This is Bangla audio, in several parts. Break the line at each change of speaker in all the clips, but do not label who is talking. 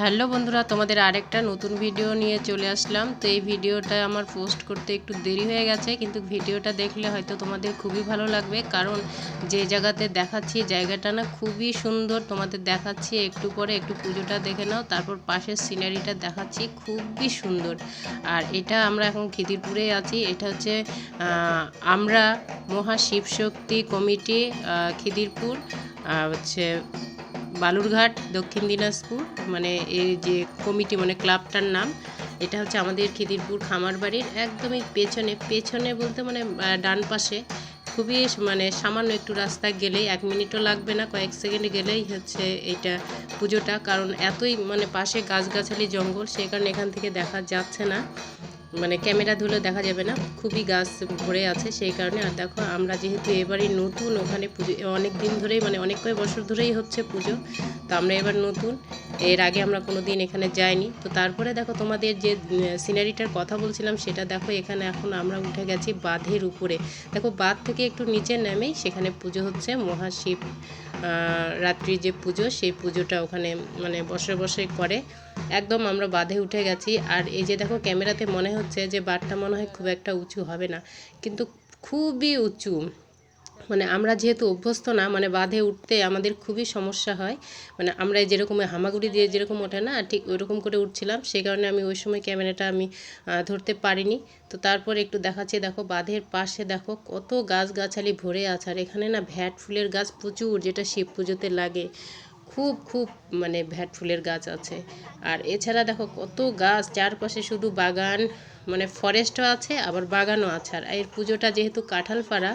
হ্যালো বন্ধুরা, তোমাদের আরেকটা নতুন ভিডিও নিয়ে চলে আসলাম। তো এই ভিডিওটা আমার পোস্ট করতে একটু দেরি হয়ে গেছে, কিন্তু ভিডিওটা দেখলে হয়তো তোমাদের খুবই ভালো লাগবে। কারণ যে জায়গাতে দেখাচ্ছি, জায়গাটা না খুবই সুন্দর। তোমাদের দেখাচ্ছি, একটু পরে একটু পুজোটা দেখে নাও। তারপর পাশের সিনারিটা দেখাচ্ছি, খুবই সুন্দর। আর এটা আমরা এখন খিদিরপুরে আছি। এটা হচ্ছে আমরা মহা শিবশক্তি কমিটি খিদিরপুর হচ্ছে বালুরঘাট, দক্ষিণ দিনাজপুর মানে এই যে কমিটি মানে ক্লাবটার নাম, এটা হচ্ছে আমাদের খিদিরপুর খামার বাড়ির একদমই পেছনে পেছনে বলতে মানে ডান পাশে। খুবই মানে সামান্য একটু রাস্তা গেলেই, এক মিনিটও লাগবে না, কয়েক সেকেন্ড গেলেই হচ্ছে এইটা পুজোটা, কারণ এতই মানে পাশে গাছগাছালি জঙ্গল সেই কারণে এখান থেকে দেখা যাচ্ছে না। মানে ক্যামেরা ধরলে দেখা যাবে না, খুবই গাছ ভরে আছে সেই কারণে। আর দেখো, আমরা যেহেতু এবারই নতুন, ওখানে পুজো, অনেক দিন ধরেই মানে অনেক কয়েক বছর ধরেই হচ্ছে পুজো, তো আমরা এবার নতুন। এর আগে আমরা কোনো দিন এখানে যাইনি। তো তারপরে দেখো, তোমাদের যে সিনারিটার কথা বলছিলাম, সেটা দেখো, এখানে এখন আমরা উঠে গেছি বাঁধের উপরে। দেখো, বাঁধ থেকে একটু নিচে নেমেই সেখানে পুজো হচ্ছে, মহাশিব রাত্রির যে পুজো, সেই পুজোটা ওখানে মানে বসে বসে করে। একদম আমরা বাঁধে উঠে গেছি। আর এই যে দেখো, ক্যামেরাতে মনে হচ্ছে যে বাঁধটা মনে হয় খুব একটা উঁচু হবে না। কিন্তু খুবই উঁচু। মানে আমরা যেহেতু অভ্যস্ত না মানে বাঁধে উঠতে আমাদের খুবই সমস্যা হয়। মানে আমরা যেরকম হামাগুড়ি দিয়ে যেরকম ওঠে না, ঠিক ওইরকম করে উঠছিলাম সেই কারণে আমি ওই সময় ক্যামেরাটা আমি ধরতে পারিনি। তো তারপর একটু দেখাচ্ছি, দেখো বাঁধের পাশে দেখো কত গাছগাছালি ভরে আছে। আর এখানে না ভ্যাট ফুলের গাছ প্রচুর, যেটা শিব পুজোতে লাগে। খুব খুব মানে ভ্যাট ফুলের গাছ আছে। আর এছাড়া দেখো কত গাছ, চারপাশে শুধু বাগান মানে ফরেস্টও আছে, আবার বাগানও আছে। আর এর পুজোটা যেহেতু কাঁঠালপাড়া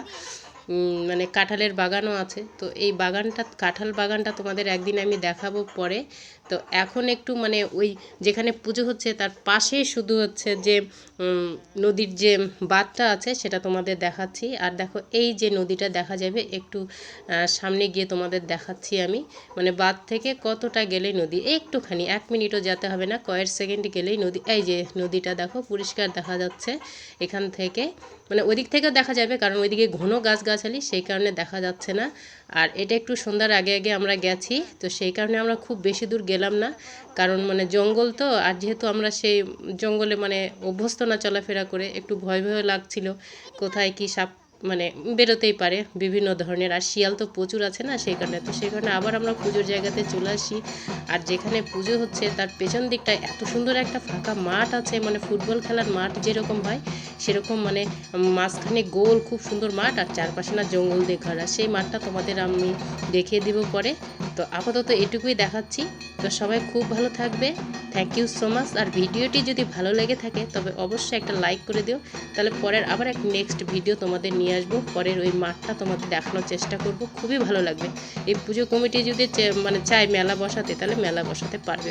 মানে কাঁঠালের বাগানও আছে। তো এই বাগানটা, কাঁঠাল বাগানটা তোমাদের একদিন আমি দেখাবো পরে। তো এখন একটু মানে ওই যেখানে পুজো হচ্ছে, তার পাশেই শুধু হচ্ছে যে নদীর যে বাঁধটা আছে, সেটা তোমাদের দেখাচ্ছি। আর দেখো, এই যে নদীটা দেখা যাবে, একটু সামনে গিয়ে তোমাদের দেখাচ্ছি আমি। মানে বাঁধ থেকে কতটা গেলেই নদী, একটুখানি, এক মিনিটও যেতে হবে না, কয়েক সেকেন্ড গেলেই নদী। এই যে নদীটা দেখো, পরিষ্কার দেখা যাচ্ছে এখান থেকে। মানে ওদিক থেকেও দেখা যাবে, কারণ ওইদিকে ঘন গাছগাছালি সেই কারণে দেখা যাচ্ছে না। আর এটা একটু সন্ধ্যার আগে আগে আমরা গেছি, তো সেই কারণে আমরা খুব বেশি দূর গেলাম না। কারণ মানে জঙ্গল তো, আর যেহেতু আমরা সেই জঙ্গলে মানে অভ্যস্ত না চলাফেরা করে, একটু ভয় ভয় লাগছিল কোথায় কি সাপ মানে বেরোতেই পারে, বিভিন্ন ধরনের। আর শিয়াল তো প্রচুর আছে না সেই কারণে। তো সেই কারণে আবার আমরা পুজোর জায়গাতে চলে আসি। আর যেখানে পুজো হচ্ছে, তার পেছন দিকটায় এত সুন্দর একটা ফাঁকা মাঠ আছে মানে ফুটবল খেলার মাঠ যেরকম হয়, সেরকম মানে মাঝখানে গোল, খুব সুন্দর মাঠ। আর চারপাশে না জঙ্গল দিয়ে ঘেরা সেই মাঠটা তোমাদের আমি দেখিয়ে দিব পরে। তো আপাতত এটুকুই দেখাচ্ছি। তো সবাই খুব ভালো থাকবে। থ্যাংক ইউ সো মাচ আর ভিডিওটি যদি ভালো লেগে থাকে, তবে অবশ্যই একটা লাইক করে দিও। তাহলে পরের আবার এক নেক্সট ভিডিও তোমাদের নিয়ে আসব। পরের ওই মাঠটা তোমাদের দেখানোর চেষ্টা করব। খুবই ভালো লাগবে। এই পুজো কমিটি যদি মানে চায় মেলা বসাতে, তাহলে মেলা বসাতে পারবে।